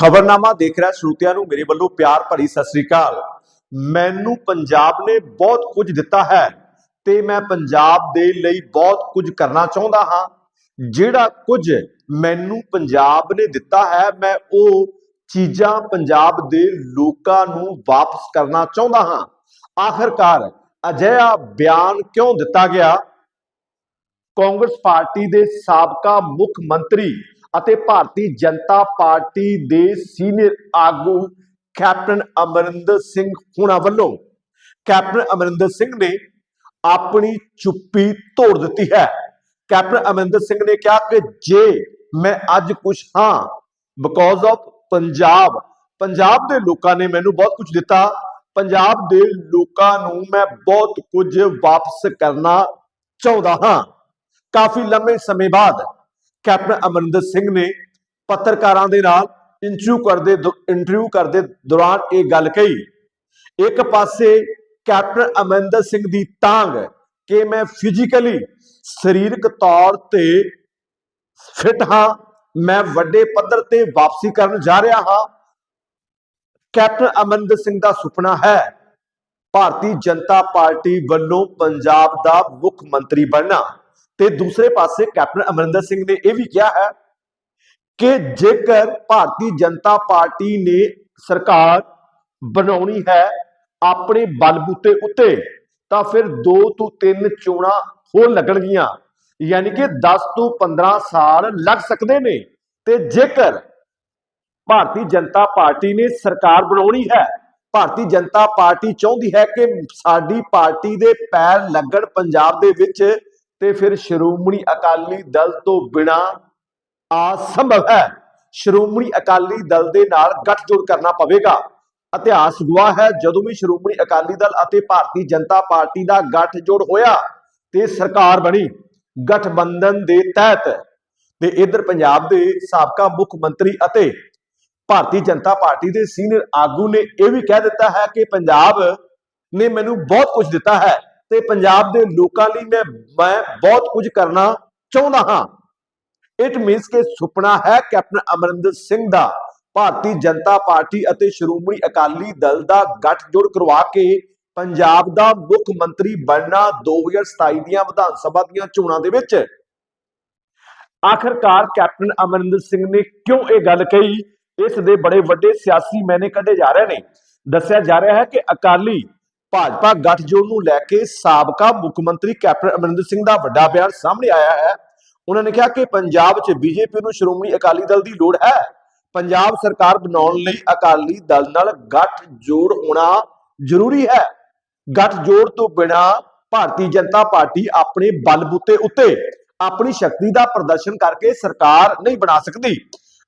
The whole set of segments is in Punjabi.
ਖਬਰਨਾਮਾ ਦੇਖ ਰਿਹਾ ਸਰੋਤਿਆਂ ਨੂੰ, ਮੇਰੇ ਵੱਲੋਂ ਪਿਆਰ ਭਰੀ ਸਤਿ ਸ੍ਰੀ ਅਕਾਲ। ਮੈਨੂੰ ਪੰਜਾਬ ਨੇ ਬਹੁਤ ਕੁਝ ਦਿੱਤਾ ਹੈ ਤੇ ਮੈਂ ਪੰਜਾਬ ਦੇ ਲਈ ਬਹੁਤ ਕੁਝ ਕਰਨਾ ਚਾਹੁੰਦਾ ਹਾਂ। ਜਿਹੜਾ ਕੁਝ ਮੈਨੂੰ ਪੰਜਾਬ ਨੇ ਦਿੱਤਾ ਹੈ, ਮੈਂ ਉਹ ਚੀਜ਼ਾਂ ਪੰਜਾਬ ਦੇ ਲੋਕਾਂ ਨੂੰ ਵਾਪਸ ਕਰਨਾ ਚਾਹੁੰਦਾ ਹਾਂ। ਆਖਰਕਾਰ ਅਜਿਹਾ ਬਿਆਨ ਕਿਉਂ ਦਿੱਤਾ ਗਿਆ? ਕਾਂਗਰਸ ਪਾਰਟੀ ਦੇ ਸਾਬਕਾ ਮੁੱਖ ਮੰਤਰੀ ਅਤੇ ਭਾਰਤੀ ਜਨਤਾ ਪਾਰਟੀ ਦੇ ਸੀਨੀਅਰ ਆਗੂ ਕੈਪਟਨ ਅਮਰਿੰਦਰ ਸਿੰਘ ਹੁਣਾਂ ਵੱਲੋਂ ਕੈਪਟਨ ਅਮਰਿੰਦਰ ਸਿੰਘ ਨੇ ਆਪਣੀ ਚੁੱਪੀ ਤੋੜ ਦਿੱਤੀ ਹੈ। ਕੈਪਟਨ ਅਮਰਿੰਦਰ ਸਿੰਘ ਨੇ ਕਿਹਾ ਕਿ ਜੇ ਮੈਂ ਅੱਜ ਕੁਝ ਹਾਂ ਬਿਕੋਜ਼ ਆਫ ਪੰਜਾਬ ਪੰਜਾਬ ਦੇ ਲੋਕਾਂ ਨੇ ਮੈਨੂੰ ਬਹੁਤ ਕੁਝ ਦਿੱਤਾ। ਪੰਜਾਬ ਦੇ ਲੋਕਾਂ ਨੂੰ ਮੈਂ ਬਹੁਤ ਕੁਝ ਵਾਪਸ ਕਰਨਾ ਚਾਹੁੰਦਾ ਹਾਂ। ਕਾਫੀ ਲੰਮੇ ਸਮੇਂ ਬਾਅਦ ਕੈਪਟਨ ਅਮਰਿੰਦਰ ਸਿੰਘ ਨੇ ਪੱਤਰਕਾਰਾਂ ਦੇ ਨਾਲ ਇੰਟਰਵਿਊ ਕਰਦੇ ਇੰਟਰਵਿਊ ਕਰਦੇ ਦੌਰਾਨ ਇਹ ਗੱਲ ਕਹੀ, ਇੱਕ ਪਾਸੇ ਕੈਪਟਨ ਅਮਰਿੰਦਰ ਸਿੰਘ ਦੀ ਤਾਂਗ ਕਿ ਮੈਂ ਫਿਜ਼ੀਕਲੀ ਸਰੀਰਕ ਤੌਰ ਤੇ ਫਿੱਟ ਹਾਂ, ਮੈਂ ਵੱਡੇ ਪੱਧਰ ਤੇ ਵਾਪਸੀ ਕਰਨ ਜਾ ਰਿਹਾ ਹਾਂ। ਕੈਪਟਨ ਅਮਰਿੰਦਰ ਸਿੰਘ ਦਾ ਸੁਪਨਾ ਹੈ ਭਾਰਤੀ ਜਨਤਾ ਪਾਰਟੀ ਵੱਲੋਂ ਪੰਜਾਬ ਦਾ ਮੁੱਖ ਮੰਤਰੀ ਬਣਨਾ। ਤੇ ਦੂਸਰੇ ਪਾਸੇ ਕੈਪਟਨ ਅਮਰਿੰਦਰ ਸਿੰਘ ਨੇ ਇਹ ਵੀ ਕਿਹਾ ਹੈ ਕਿ ਜੇਕਰ ਭਾਰਤੀ ਜਨਤਾ ਪਾਰਟੀ ਨੇ ਸਰਕਾਰ ਬਣਾਉਣੀ ਹੈ ਆਪਣੇ ਬਲਬੂਤੇ ਉੱਤੇ, ਤਾਂ ਫਿਰ 2 ਤੋਂ 3 ਚੋਣਾਂ ਹੋਰ ਲੱਗਣਗੀਆਂ। ਯਾਨੀ ਕਿ 10 ਤੋਂ 15 ਸਾਲ ਲੱਗ ਸਕਦੇ ਨੇ। ਤੇ ਜੇਕਰ ਭਾਰਤੀ ਜਨਤਾ ਪਾਰਟੀ ਨੇ ਸਰਕਾਰ ਬਣਾਉਣੀ ਹੈ, ਭਾਰਤੀ ਜਨਤਾ ਪਾਰਟੀ ਚਾਹੁੰਦੀ ਹੈ ਕਿ ਸਾਡੀ ਪਾਰਟੀ ਦੇ ਪੈਰ ਲੱਗਣ ਪੰਜਾਬ ਦੇ ਵਿੱਚ ਤੇ ਫਿਰ ਸ਼੍ਰੋਮਣੀ ਅਕਾਲੀ ਦਲ ਤੋਂ ਬਿਨਾ ਅਸੰਭਵ ਹੈ। ਸ਼੍ਰੋਮਣੀ ਅਕਾਲੀ ਦਲ ਦੇ ਨਾਲ ਗੱਠਜੋੜ ਕਰਨਾ ਪਵੇਗਾ। ਇਤਿਹਾਸ ਗਵਾਹ ਹੈ, ਜਦੋਂ ਵੀ ਸ਼੍ਰੋਮਣੀ ਅਕਾਲੀ ਦਲ ਅਤੇ ਭਾਰਤੀ ਜਨਤਾ ਪਾਰਟੀ ਦਾ ਗੱਠਜੋੜ ਹੋਇਆ ਤੇ ਸਰਕਾਰ ਬਣੀ ਗਠਬੰਧਨ ਦੇ ਤਹਿਤ। ਤੇ ਇਧਰ ਪੰਜਾਬ ਦੇ ਸਾਬਕਾ ਮੁੱਖ ਮੰਤਰੀ ਅਤੇ ਭਾਰਤੀ ਜਨਤਾ ਪਾਰਟੀ ਦੇ ਸੀਨੀਅਰ ਆਗੂ ਨੇ ਇਹ ਵੀ ਕਹਿ ਦਿੱਤਾ ਹੈ ਕਿ ਪੰਜਾਬ ਨੇ ਮੈਨੂੰ ਬਹੁਤ ਕੁਝ ਦਿੱਤਾ ਹੈ। ਤੇ ਪੰਜਾਬ ਦੇ ਲੋਕਾਂ ਲਈ ਮੈਂ ਮੈਂ ਬਹੁਤ ਕੁਝ ਕਰਨਾ ਚਾਹੁੰਦਾ ਹਾਂ। ਇਟ ਮੀਨਸ ਕਿ ਸੁਪਨਾ ਹੈ ਕੈਪਟਨ ਅਮਰਿੰਦਰ ਸਿੰਘ ਦਾ। ਭਾਰਤੀ ਜਨਤਾ ਪਾਰਟੀ ਅਤੇ ਸ਼੍ਰੋਮਣੀ ਅਕਾਲੀ ਦਲ ਦਾ ਗੱਠਜੋੜ ਕਰਵਾ ਕੇ ਪੰਜਾਬ ਦਾ ਮੁੱਖ ਮੰਤਰੀ ਬਣਨਾ 2027 ਦੀਆਂ ਵਿਧਾਨ ਸਭਾ ਦੀਆਂ ਚੋਣਾਂ ਦੇ ਵਿੱਚ। ਆਖਰਕਾਰ ਕੈਪਟਨ ਅਮਰਿੰਦਰ ਸਿੰਘ ਨੇ ਕਿਉਂ ਇਹ ਗੱਲ ਕਹੀ? ਇਸ ਦੇ ਬੜੇ ਵੱਡੇ ਸਿਆਸੀ ਮੈਨੇ ਕੱਢੇ ਜਾ ਰਹੇ ਨੇ। ਦੱਸਿਆ ਜਾ ਰਿਹਾ ਹੈ ਕਿ ਅਕਾਲੀ ਭਾਜਪਾ ਗੱਠਜੋੜ ਨੂੰ ਲੈ ਕੇ ਸਾਬਕਾ ਮੁੱਖ ਮੰਤਰੀ ਕੈਪਟਨ ਅਮਰਿੰਦਰ ਸਿੰਘ ਦਾ ਵੱਡਾ ਬਿਆਨ ਸਾਹਮਣੇ ਆਇਆ ਹੈ। ਉਹਨਾਂ ਨੇ ਕਿਹਾ ਕਿ ਪੰਜਾਬ 'ਚ ਬੀਜੇਪੀ ਨੂੰ ਸ਼੍ਰੋਮਣੀ ਅਕਾਲੀ ਦਲ ਦੀ ਲੋੜ ਹੈ। ਪੰਜਾਬ ਸਰਕਾਰ ਬਣਾਉਣ ਲਈ ਅਕਾਲੀ ਦਲ ਨਾਲ ਗੱਠਜੋੜ ਹੋਣਾ ਜ਼ਰੂਰੀ ਹੈ। ਗੱਠਜੋੜ ਤੋਂ ਬਿਨਾ ਭਾਰਤੀ ਜਨਤਾ ਪਾਰਟੀ ਆਪਣੇ ਬਲਬੂਤੇ ਉੱਤੇ ਆਪਣੀ ਸ਼ਕਤੀ ਦਾ ਪ੍ਰਦਰਸ਼ਨ ਕਰਕੇ ਸਰਕਾਰ ਨਹੀਂ ਬਣਾ ਸਕਦੀ।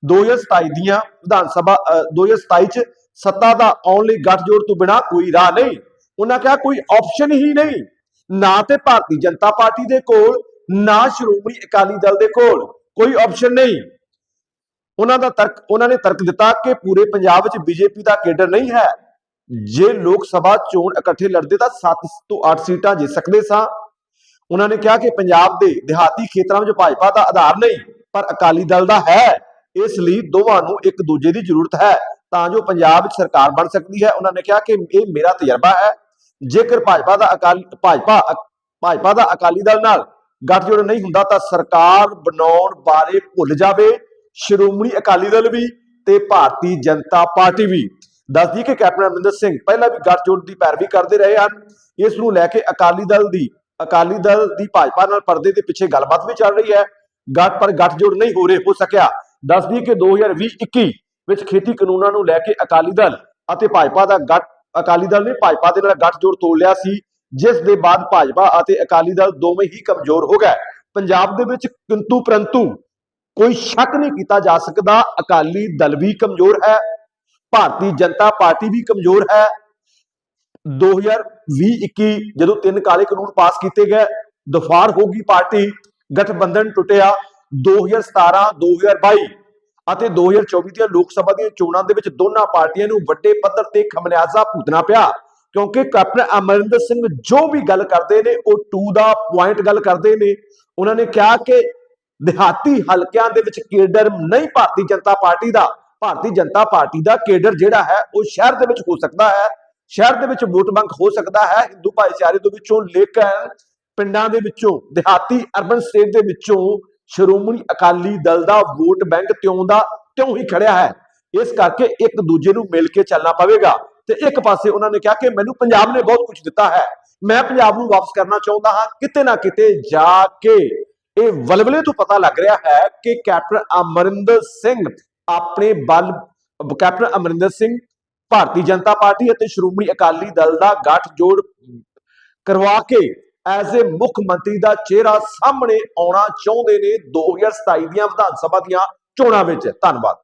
2027 ਦੀਆਂ ਵਿਧਾਨ ਸਭਾ ਅ, 2027 ਚ ਸੱਤਾ ਦਾ ਆਉਣ ਲਈ ਗੱਠਜੋੜ ਤੋਂ ਬਿਨਾ ਕੋਈ ਰਾਹ ਨਹੀਂ। ਉਹਨਾਂ ਕਿਹਾ ਕੋਈ ਆਪਸ਼ਨ ਹੀ ਨਹੀਂ। ਨਾ ਤੇ ਭਾਰਤੀ ਜਨਤਾ ਪਾਰਟੀ ਦੇ ਕੋਲ, ਨਾ ਸ਼੍ਰੋਮਣੀ ਅਕਾਲੀ ਦਲ ਦੇ ਕੋਲ, ਕੋਈ ਆਪਸ਼ਨ ਨਹੀਂ। ਉਹਨਾਂ ਦਾ ਤਰਕ, ਉਹਨਾਂ ਨੇ ਤਰਕ ਦਿੱਤਾ ਕਿ ਪੂਰੇ ਪੰਜਾਬ ਵਿੱਚ ਬੀਜੇਪੀ ਦਾ ਕੇਡਰ ਨਹੀਂ ਹੈ। ਜੇ ਲੋਕ ਸਭਾ ਚੋਣ ਇਕੱਠੇ ਲੜਦੇ ਤਾਂ 7 ਤੋਂ 8 ਸੀਟਾਂ ਜਿੱਤ ਸਕਦੇ ਸਾਂ। ਉਹਨਾਂ ਨੇ ਕਿਹਾ ਕਿ ਪੰਜਾਬ ਦੇ ਦਿਹਾਤੀ ਖੇਤਰਾਂ ਵਿੱਚ ਭਾਜਪਾ ਦਾ ਆਧਾਰ ਨਹੀਂ, ਪਰ ਅਕਾਲੀ ਦਲ ਦਾ ਹੈ। ਇਸ ਲਈ ਦੋਵਾਂ ਨੂੰ ਇੱਕ ਦੂਜੇ ਦੀ ਜ਼ਰੂਰਤ ਹੈ। ਤਾਂ ਜੋ ਪੰਜਾਬ ਵਿੱਚ ਸਰਕਾਰ ਬਣ ਸਕਦੀ ਹੈ। ਉਹਨਾਂ ਨੇ ਕਿਹਾ ਕਿ ਇਹ ਮੇਰਾ ਤਜਰਬਾ ਹੈ। ਜੇਕਰ ਭਾਜਪਾ ਦਾ ਅਕਾਲੀ, ਭਾਜਪਾ ਭਾਜਪਾ ਦਾ ਅਕਾਲੀ ਦਲ ਨਾਲ ਗੱਠਜੋੜ ਨਹੀਂ ਹੁੰਦਾ, ਤਾਂ ਸਰਕਾਰ ਬਣਾਉਣ ਬਾਰੇ ਭੁੱਲ ਜਾਵੇ। ਸ਼੍ਰੋਮਣੀ ਅਕਾਲੀ ਦਲ ਵੀ ਤੇ ਭਾਰਤੀ ਜਨਤਾ ਪਾਰਟੀ ਵੀ। ਦੱਸਦੀ ਕਿ ਕੈਪਟਨ ਅਮਰਿੰਦਰ ਸਿੰਘ ਪਹਿਲਾਂ ਵੀ ਗੱਠਜੋੜ ਦੀ ਪੈਰਵੀ ਕਰਦੇ ਰਹੇ ਹਨ। ਇਸ ਨੂੰ ਲੈ ਕੇ ਅਕਾਲੀ ਦਲ ਦੀ, ਅਕਾਲੀ ਦਲ ਦੀ ਭਾਜਪਾ ਨਾਲ ਪਰਦੇ ਦੇ ਪਿੱਛੇ ਗੱਲਬਾਤ ਵੀ ਚੱਲ ਰਹੀ ਹੈ। ਗੱਠ ਪਰ ਗੱਠਜੋੜ ਨਹੀਂ ਹੋ ਰਹੇ, ਹੋ ਸਕਿਆ। ਦੱਸਦੀ ਕਿ 2020-21 ਵਿੱਚ ਖੇਤੀ ਕਾਨੂੰਨਾਂ ਨੂੰ ਲੈ ਕੇ ਅਕਾਲੀ ਦਲ ਅਤੇ ਭਾਜਪਾ ਦਾ ਗੱਠ, ਅਕਾਲੀ ਦਲ ਨੇ ਭਾਜਪਾ ਦੇ ਨਾਲ ਗੱਠਜੋੜ ਤੋੜ ਲਿਆ ਸੀ, ਜਿਸ ਦੇ ਬਾਅਦ ਭਾਜਪਾ ਅਤੇ ਅਕਾਲੀ ਦਲ ਦੋਵੇਂ ਹੀ ਕਮਜ਼ੋਰ ਹੋ ਗਏ। ਪੰਜਾਬ ਦੇ ਵਿੱਚ ਕਿੰਤੂ ਪ੍ਰੰਤੂ ਕੋਈ ਸ਼ੱਕ ਨਹੀਂ ਕੀਤਾ ਜਾ ਸਕਦਾ, ਅਕਾਲੀ ਦਲ ਵੀ ਕਮਜ਼ੋਰ ਹੈ, ਭਾਰਤੀ ਜਨਤਾ ਪਾਰਟੀ ਵੀ ਕਮਜ਼ੋਰ ਹੈ। 2020-21 ਜਦੋਂ ਤਿੰਨ ਕਾਲੇ ਕਾਨੂੰਨ ਪਾਸ ਕੀਤੇ ਗਏ ਦਫਾਰ ਹੋ ਗਈ ਪਾਰਟੀ, ਗਠਬੰਧਨ ਟੁੱਟਿਆ। 2017 2022 ਅਤੇ 2024 ਦੀਆਂ ਲੋਕ ਸਭਾ ਦੀਆਂ ਚੋਣਾਂ ਦੇ ਵਿੱਚ ਦੋਨਾਂ ਪਾਰਟੀਆਂ ਨੂੰ ਵੱਡੇ ਪੱਧਰ ਤੇ ਖਮਿਆਜ਼ਾ ਭੁਗਤਣਾ ਪਿਆ। ਕਿਉਂਕਿ ਕੈਪਟਨ ਅਮਰਿੰਦਰ ਸਿੰਘ ਜੋ ਵੀ ਗੱਲ ਕਰਦੇ ਨੇ, ਉਹ ਟੂ ਦਾ ਪੁਆਇੰਟ ਗੱਲ ਕਰਦੇ ਨੇ। ਉਹਨਾਂ ਨੇ ਕਿਹਾ ਕਿ ਦਿਹਾਤੀ ਹਲਕਿਆਂ ਦੇ ਵਿੱਚ ਕੇਡਰ ਨਹੀਂ, ਭਾਰਤੀ ਜਨਤਾ ਪਾਰਟੀ ਦਾ, ਭਾਰਤੀ ਜਨਤਾ ਪਾਰਟੀ ਦਾ ਕੇਡਰ ਜਿਹੜਾ ਹੈ, ਉਹ ਸ਼ਹਿਰ ਦੇ ਵਿੱਚ ਹੋ ਸਕਦਾ ਹੈ। ਸ਼ਹਿਰ ਦੇ ਵਿੱਚ ਵੋਟ ਬੈਂਕ ਹੋ ਸਕਦਾ ਹੈ। ਹਿੰਦੂ ਭਾਈਚਾਰੇ ਦੇ ਵਿੱਚੋਂ ਲੇਕਿਨ ਪਿੰਡਾਂ ਦੇ ਵਿੱਚੋਂ, ਦਿਹਾਤੀ ਅਰਬਨ ਸਟੇਟ ਦੇ ਵਿੱਚੋਂ ਸ਼੍ਰੋਮਣੀ ਅਕਾਲੀ ਦਲ ਦਾ ਵੋਟ ਬੈਂਕ ਤਿਉਂ ਦਾ ਤਿਉਂ ਹੀ ਖੜਿਆ ਹੈ। ਇਸ ਕਰਕੇ ਇੱਕ ਦੂਜੇ ਨੂੰ ਮਿਲ ਕੇ ਚੱਲਣਾ ਪਵੇਗਾ। ਤੇ ਇੱਕ ਪਾਸੇ ਉਹਨਾਂ ਨੇ ਕਿਹਾ ਕਿ ਮੈਨੂੰ ਪੰਜਾਬ ਨੇ ਬਹੁਤ ਕੁਝ ਦਿੱਤਾ ਹੈ। ਮੈਂ ਪੰਜਾਬ ਨੂੰ ਵਾਪਸ ਕਰਨਾ ਚਾਹੁੰਦਾ ਹਾਂ, ਕਿਤੇ ਨਾ ਕਿਤੇ ਜਾ ਕੇ। ਇਹ ਵਲਵਲੇ ਤੋਂ ਪਤਾ ਲੱਗ ਰਿਹਾ ਹੈ ਕਿ ਕੈਪਟਨ ਅਮਰਿੰਦਰ ਸਿੰਘ ਆਪਣੇ ਬਲ, ਕੈਪਟਨ ਅਮਰਿੰਦਰ ਸਿੰਘ ਭਾਰਤੀ ਜਨਤਾ ਪਾਰਟੀ ਅਤੇ ਸ਼੍ਰੋਮਣੀ ਅਕਾਲੀ ਦਲ ਦਾ ਗੱਠਜੋੜ ਕਰਵਾ ਕੇ ਐਜ਼ ਏ ਮੁੱਖ ਮੰਤਰੀ ਦਾ ਚਿਹਰਾ ਸਾਹਮਣੇ ਆਉਣਾ ਚਾਹੁੰਦੇ ਨੇ 2027 ਦੀਆਂ ਵਿਧਾਨ ਸਭਾ ਦੀਆਂ ਚੋਣਾਂ ਵਿੱਚ। ਧੰਨਵਾਦ।